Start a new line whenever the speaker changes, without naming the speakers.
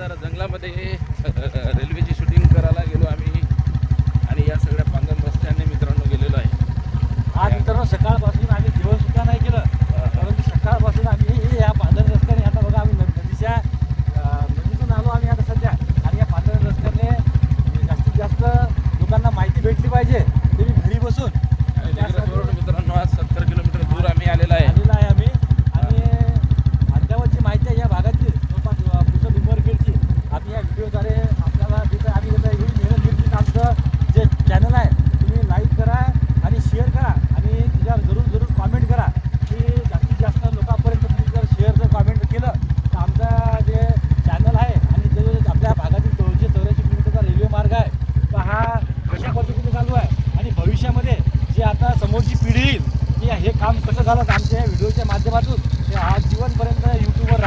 जरा जंगलामध्ये रेल्वेची शूटिंग करायला गेलो आम्ही. आणि या सगळ्या पांगण रस्त्याने मित्रांनो गेलेलो आहे.
आज मित्रांनो सकाळपासून आम्ही जेवण सुद्धा नाही केलं. परंतु सकाळपासून आम्ही या पांढर रस्त्याने आता बघा आम्ही नदीच्या नदीतून आलो आम्ही आता सध्या. आणि या पांढर रस्त्याने जास्तीत जास्त लोकांना माहिती भेटली पाहिजे. भविष्यामध्ये जे आता समोरची पिढी येईल की हे काम कसं झालं आमच्या या व्हिडिओच्या माध्यमातून ते आज जीवनपर्यंत यूट्यूबवर